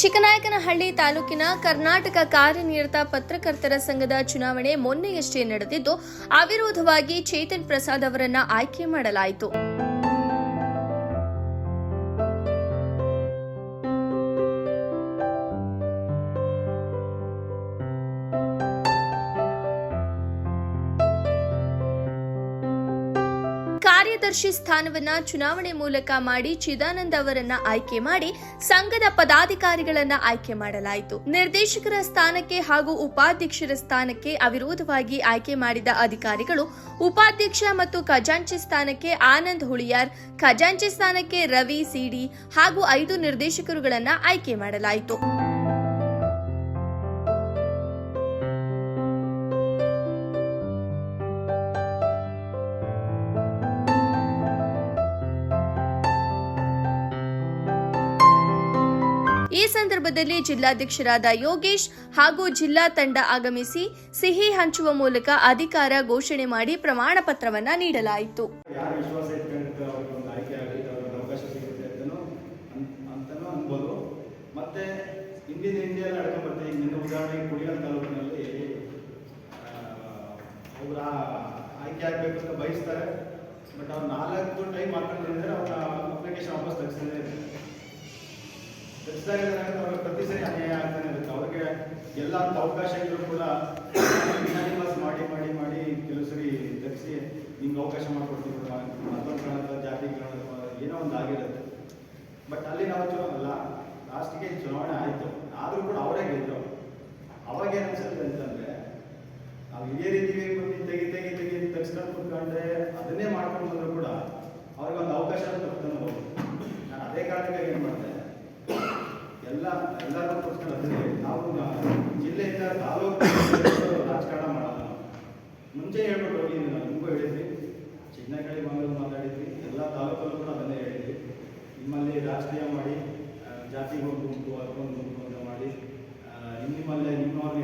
ಚಿಕ್ಕನಾಯಕನಹಳ್ಳಿ ತಾಲೂಕಿನ ಕರ್ನಾಟಕ ಕಾರ್ಯನಿರತ ಪತ್ರಕರ್ತರ ಸಂಘದ ಚುನಾವಣೆ ಮೊನ್ನೆಯಷ್ಟೇ ನಡೆದಿದ್ದು, ಅವಿರೋಧವಾಗಿ ಚೇತನ್ ಪ್ರಸಾದ್ ಅವರನ್ನ ಆಯ್ಕೆ ಮಾಡಲಾಯಿತು. ಕಾರ್ಯದರ್ಶಿ ಸ್ಥಾನವನ್ನ ಚುನಾವಣೆ ಮೂಲಕ ಮಾಡಿ ಚಿದಾನಂದ ಅವರನ್ನ ಆಯ್ಕೆ ಮಾಡಿ ಸಂಘದ ಪದಾಧಿಕಾರಿಗಳನ್ನ ಆಯ್ಕೆ ಮಾಡಲಾಯಿತು. ನಿರ್ದೇಶಕರ ಸ್ಥಾನಕ್ಕೆ ಹಾಗೂ ಉಪಾಧ್ಯಕ್ಷರ ಸ್ಥಾನಕ್ಕೆ ಅವಿರೋಧವಾಗಿ ಆಯ್ಕೆ ಮಾಡಿದ ಅಧಿಕಾರಿಗಳು ಉಪಾಧ್ಯಕ್ಷ ಮತ್ತು ಖಜಾಂಚಿ ಸ್ಥಾನಕ್ಕೆ ಆನಂದ್ ಹುಳಿಯಾರ್, ಖಜಾಂಚಿ ಸ್ಥಾನಕ್ಕೆ ರವಿ, ಸಿಡಿ ಹಾಗೂ ಐದು ನಿರ್ದೇಶಕರುಗಳನ್ನ ಆಯ್ಕೆ ಮಾಡಲಾಯಿತು. ಈ ಸಂದರ್ಭದಲ್ಲಿ ಜಿಲ್ಲಾಧ್ಯಕ್ಷರಾದ ಯೋಗೇಶ್ ಹಾಗೂ ಜಿಲ್ಲಾ ತಂಡ ಆಗಮಿಸಿ ಸಿಹಿ ಹಂಚುವ ಮೂಲಕ ಅಧಿಕಾರ ಘೋಷಣೆ ಮಾಡಿ ಪ್ರಮಾಣ ಪತ್ರವನ್ನ ನೀಡಲಾಯಿತು. ಆಯ್ಕೆ ಆಗಬೇಕು ಅಂತ ಬಯಸ್ತಾರೆ. ಬಟ್ ಅವ್ರು ನಾಲ್ಕು ಟೈಮ್ ಹಾಕೊಂಡಿದ್ರೆ ಅವ್ರ ಅವ್ರಿಗೆ ಪ್ರತಿ ಸರಿ ಅನ್ಯಾಯ ಆಗ್ತಾನೆ ಇರುತ್ತೆ. ಅವ್ರಿಗೆ ಎಲ್ಲ ಅಂತ ಅವಕಾಶ ಇದ್ರೂ ಕೂಡ ಮಾಡಿ ಮಾಡಿ ಮಾಡಿ ಕೆಲವು ಸರಿ ಧರಿಸಿ ನಿಮ್ಗೆ ಅವಕಾಶ ಮಾಡಿಕೊಡ್ತೀವಿ ಜಾತಿ ಏನೋ ಒಂದು ಆಗಿರುತ್ತೆ. ಬಟ್ ಅಲ್ಲಿ ನಾವು ಚು ಅಲ್ಲ ಲಾಸ್ಟಿಗೆ ಚುನಾವಣೆ ಆಯಿತು. ಆದರೂ ಕೂಡ ಅವರೇ ಗೆದ್ರು. ಅವಾಗ ಏನು ಅನ್ಸುತ್ತೆ ಅಂತಂದ್ರೆ, ನಾವು ರೀತಿ ಬಂದು ತೆಗಿ ತೆಗಿ ತೆಗಿ ಅಂತ ಕುತ್ಕೊಂಡ್ರೆ ಅದನ್ನೇ ಮಾಡ್ಕೊಂಡು ಬಂದರೂ ಕೂಡ ಅವ್ರಿಗೆ ಒಂದು ಅವಕಾಶ ತಪ್ಪು ನಾನು ಅದೇ ಕಾರಣಕ್ಕಾಗಿ ಏನು ಮಾಡಿದೆ ಎಲ್ಲ ಎಲ್ಲರೂ ನಾವು ಜಿಲ್ಲೆಯಿಂದ ತಾಲೂಕು ರಾಜಕಾರಣ ಮಾಡಲ್ಲ ಮುಂಚೆ ಹೇಳ್ಬಿಟ್ಟು ಹೋಗಿದ್ದೀನಿ ನಾನು ನಿಮಗೂ ಹೇಳಿದ್ವಿ. ಚಿನ್ನಕಳಿ ಮಂಗಳೂರು ಮಾತಾಡಿದ್ವಿ ಎಲ್ಲ ತಾಲೂಕಲ್ಲೂ ಕೂಡ ಅದನ್ನೇ ಹೇಳಿದ್ವಿ. ನಿಮ್ಮಲ್ಲಿ ರಾಜಕೀಯ ಮಾಡಿ ಆ, ಜಾತಿಗೊಂದು